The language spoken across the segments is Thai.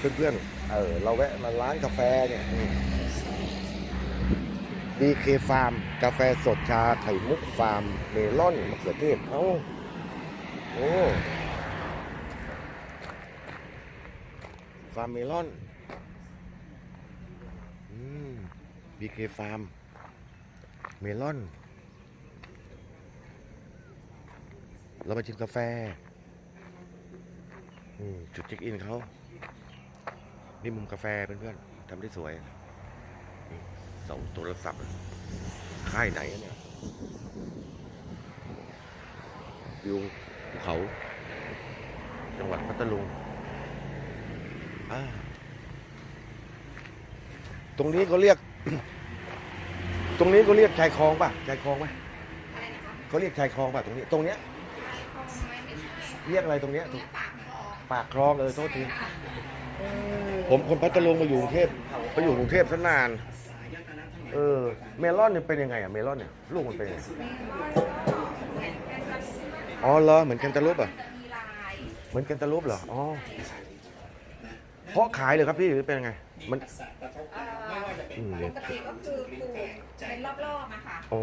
เพื่อนๆ เออ เราแวะมาร้านกาแฟเนี่ยดีเคฟาร์ม กาแฟสดชาไข่มุกฟาร์ม เมลอนมะเขือเทศ เอ้า โอ้ ฟาร์มเมลอน อืมบีเคฟาร์ม เมลอน เรามาชิมกาแฟอืมจุดเช็คอินเขา นี่มุมกาแฟเพื่อนๆทำได้สวยนี่เสาโทรศัพท์อะค่ายไหนอะเนี่ยวิวภูเขา จังหวัดพัทลุงอ่าตรงนี้เขาเรียก ตรงนี้เขาเรียกชายคลองป่ะชายคลองไหมอะไรนะคะเขาเรียกชายคลองป่ะตรงนี้ ตรงเนี้ยคงไม่ไม่ใช่เรียกอะไรตรงเนี้ยเนี้ยปากคลองปากคลองเออโทษที ผมคนพัทลุงมาอยู่กรุงเทพไปอยู่กรุงเทพซะนาน เออ เมลอนเนี่ยเป็นยังไงอะเมลอนเนี่ยลูกมันเป็นยังไงอ๋อเหรอเหมือนแคนตาลูปอะจะมีลายเหมือนแคนตาลูปเหรออ๋อเพาะขายเลยครับพี่หรือเป็นยังไง มันเอ่ออืมปกติก็คือปลูกเป็นรอบๆอะค่ะอ๋อ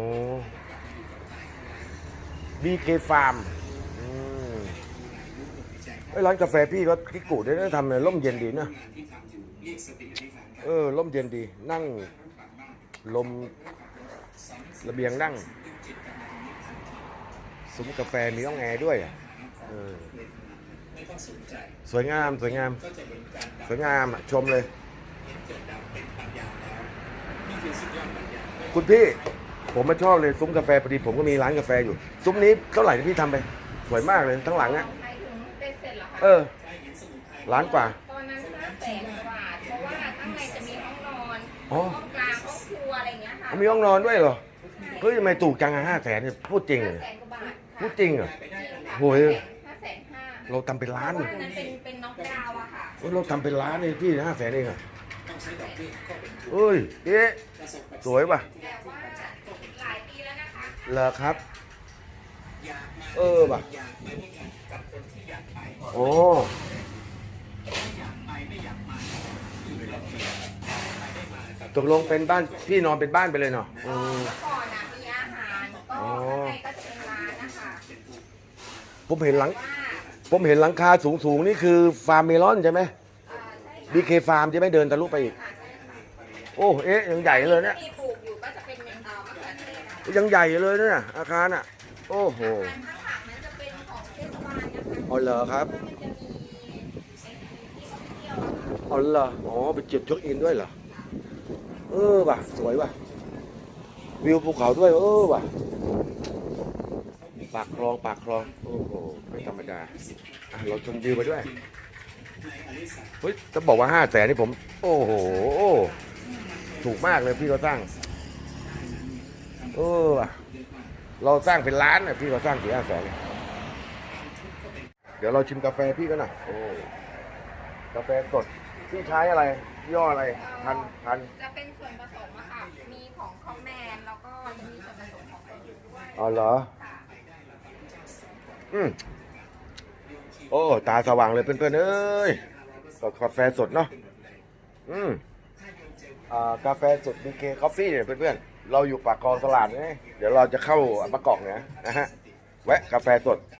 บีเคฟาร์มอืมไอ้ย ร้านกาแฟพี่ก็ที่กูได้นะทำเนี่ยร่มเย็นดีนะ เออร่มเย็นดี นั่ง ลมระเบียงนั่งซุ้มกาแฟมีห้องแอร์ด้วยอะเออสวยงามสวยงาม สวยงามอะชมเลยคุณพี่ ผมมาชอบเลยซุ้มกาแฟพอดีผมก็มีร้านกาแฟอยู่ ซุ้มนี้เท่าไหร่ที่พี่ทำไป สวยมากเลยทั้งหลังอะ เป็นเสร็จเหรอคะเออ ล้านกว่า ตอนนั้นห้าแสนกว่าบาทเพราะว่าข้างในจะมีห้องนอนอ๋อ ห้องกลางห้องครัวอะไรอย่างเงี้ยค่ะมีห้องนอนด้วยเหรอเฮ้ยทำไมถูกจังอะห้าแสนเนี่ยพูดจริงห้าเหรอแสนกว่าบาทค่ะพูดจริงเหรอ จริงค่ะโอ้ย ห้าแสนห้าเราทำเป็นล้านเพราะว่านั้นเป็นเป็นน้องดาวอะค่ะเฮ้ยเราทำเป็นล้านเลยพี่ห้าแสนเองอะเฮ้ยเอ๊ะสวยป่ะแต่ว่าหลายปีแล้วนะคะ เหรอครับ เออป่ะโอ้ตกลงเป็นบ้านพี่นอนเป็นบ้านไปเลยเนาะอืม เมื่อก่อนนะมีอาหารก็อ๋อ ข้างในก็จะเป็นร้านนะคะผมเห็นหลัง ว่าผมเห็นหลังคาสูงสูงๆนี่คือฟาร์มเมลอนใช่ไหมเอ่อใช่ค่ะบีเคฟาร์มใช่ไหมเดินทะลุไปอีก ค่ะใช่ค่ะโอ้เอ๊ะยังใหญ่เลยเนี่ยที่ปลูกอยู่ก็จะเป็นเมนเอ่อมะเขือเทศนะคะยังใหญ่เลยเนี่ยอาคารอะ โอ้โหอาคารข้าง อ๋อเหรอครับอ๋อเหรออ๋อเป็นจุดเช็คอินด้วยเหรอเออว่ะสวยว่ะวิวภูเขาด้วยเออว่ะปากคลองปากคลองโอ้โหไม่ธรรมดาเราชมวิวไปด้วยเฮ้ยจะบอกว่าห้าแสนนี่ผม โอ้โหถูกมากเลยพี่เขาสร้างเออว่ะเราสร้างเป็นล้านน่ะพี่เราสร้างสี่ห้าแสน เดี๋ยวเราชิมกาแฟพี่กันหน่อยโอ้กาแฟสดพี่ใช้อะไรย่ออะไรพันพันจะเป็นส่วนผสมอะค่ะ มีของคอมแมนแล้วก็มีส่วนผสมของคนอื่นด้วยอ๋อเหรอ ค่ะอืมโอ้ ตาสว่างเลยเพื่อนๆเอ้ยก็กาแฟสดเนาะอืมอ่ากาแฟสด BK Coffee เนี่ยเพื่อนๆ เราอยู่ปากคลองตลาดนี่เดี๋ยวเราจะเข้าบางกอกเนี่ยนะฮะ แวะกาแฟสด